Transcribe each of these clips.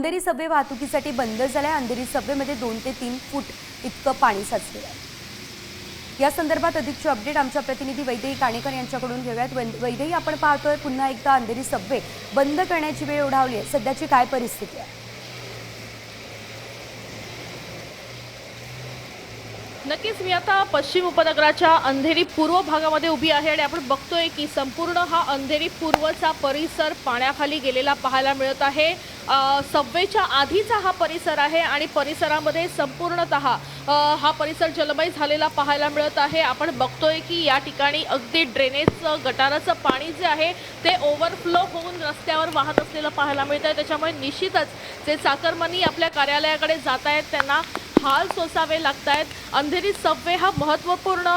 Andheri Subway वाहतुकीसाठी बंद झालाय. अंधेरी सबवेमध्ये दोन ते तीन फूट इतकं पाणी साचलेलं आहे. या संदर्भात अधिकचे अपडेट आमच्या प्रतिनिधी वैदेही काणेकर यांच्याकडून घेऊयात. वै- वैदेही आपण पाहतोय पुन्हा एकदा अंधेरी सबवे बंद करण्याची वेळ ओढावली आहे. सध्याची काय परिस्थिती आहे? नक्कीच मी आता पश्चिम उपनगराच्या अंधेरी पूर्व भागामध्ये उभी आहे आणि आपण बघतोय की संपूर्ण हा अंधेरी पूर्वचा परिसर पाण्याखाली गेलेला पाहायला मिळत आहे. अ, सबवेच्या आधीचा हा परिसर आहे आणि परिसरामध्ये संपूर्णत हा परिसर जलमय झालेला पाहायला मिळत आहे. आपण बघतोय की या ठिकाणी अगदी ड्रेनेजचं गटाराचं पाणी जे आहे ते ओव्हरफ्लो होऊन रस्त्यावर वाहत असलेलं पाहायला मिळत आहे त्याच्यामुळे निश्चितच जे चाकरमानी आपल्या कार्यालयाकडे जात आहेत त्यांना हाल सोसावे लागत आहेत अंधेरी सबवे हा महत्त्वपूर्ण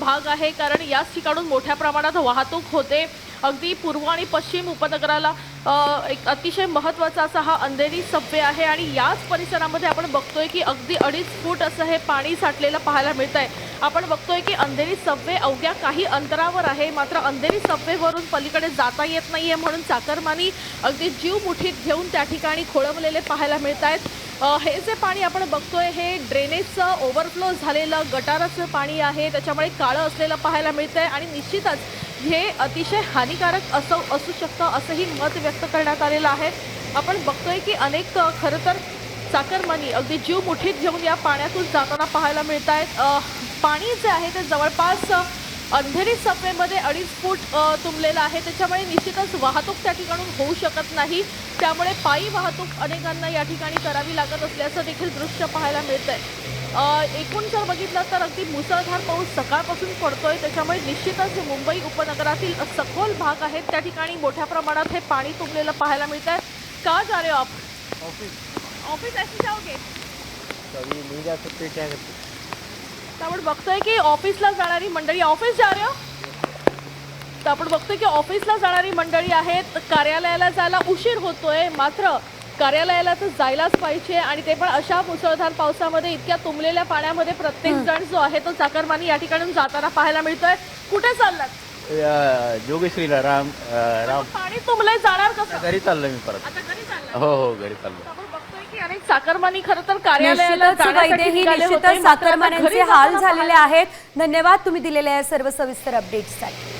भाग आहे कारण याच ठिकाणून मोठ्या प्रमाणात वाहतूक होते. अगदी पूर्व आणि पश्चिम उपनगराला एक अतिशय महत्त्वाचा असा हा अंधेरी सभ्य आहे आणि याच परिसरामध्ये आपण बघतोय की अगदी अडीच फूट असं हे पाणी साठलेलं पाहायला मिळत आहे आपण बघतोय की अंधेरी सभ्य अवघ्या काही अंतरावर आहे. मात्र अंधेरी सबवेवरून पलीकडे जाता येत नाही आहे म्हणून चाकरमानी अगदी जीव मुठीत घेऊन त्या ठिकाणी खोळंबलेले पाहायला मिळत आहेत हे जे पाणी आपण बघतोय हे ड्रेनेजचं ओव्हरफ्लो झालेलं गटाराचं पाणी आहे. त्याच्यामुळे काळं असलेलं पाहायला मिळतं आहे आणि निश्चितच हे अतिशय हानिकारक असं असू शकतं असंही मत व्यक्त करण्यात आलेलं आहे. आपण बघतोय की अनेक खरं तर चाकरमानी अगदी जीव मुठीत घेऊन या पाण्यातून जाताना पाहायला मिळत आहेत पाणी जे आहे ते जवळपास अंधेरी सफेमध्ये अडीच फूट तुंबलेलं आहे. त्याच्यामुळे निश्चितच वाहतूक त्या ठिकाणून होऊ शकत नाही. त्यामुळे पायी वाहतूक अनेकांना या ठिकाणी करावी लागत असल्याचं देखील दृश्य पाहायला मिळतंय. आहे एकूण जर बघितलं तर अगदी मुसळधार पाऊस सकाळपासून पडतोय. त्याच्यामुळे निश्चितच मुंबई उपनगरातील सखोल भाग आहेत. त्या ठिकाणी मोठ्या प्रमाणात हे पाणी तुंबलेलं पाहायला मिळत आहे का जा हो आप? ऑफिस ऑफिस ऐसे जाओगे कभी नहीं जा सकते क्या करते तर आपण बघतोय की ऑफिसला जाणारी मंडळी ऑफिस जा रहे हो. तर आपण बघतोय की ऑफिसला जाणारी मंडळी आहेत. कार्यालयाला जायला उशीर होतोय. मात्र कार्यालयाला तर जायलाच पाहिजे आणि ते पण अशा मुसळधार पावसामध्ये इतक्या तुंबलेल्या पाण्यामध्ये प्रत्येक जण जो आहे तो चाकरमानी या ठिकाणून जाताना पाहायला मिळतोय. कुठे चाललात? अ, जोगेश्वरीला राम राम. पाणी तुंबलंय जाणार कसं? घरी चाललोय मी परत. आता घरी चाललात हो हो घरी चाललो आपण बघतोय की अनेक चाकरमानी खरं तर कार्यालयाला निश्चितच हाल झालेले आहेत. धन्यवाद तुम्ही दिलेल्या सर्व सविस्तर अपडेट्ससाठी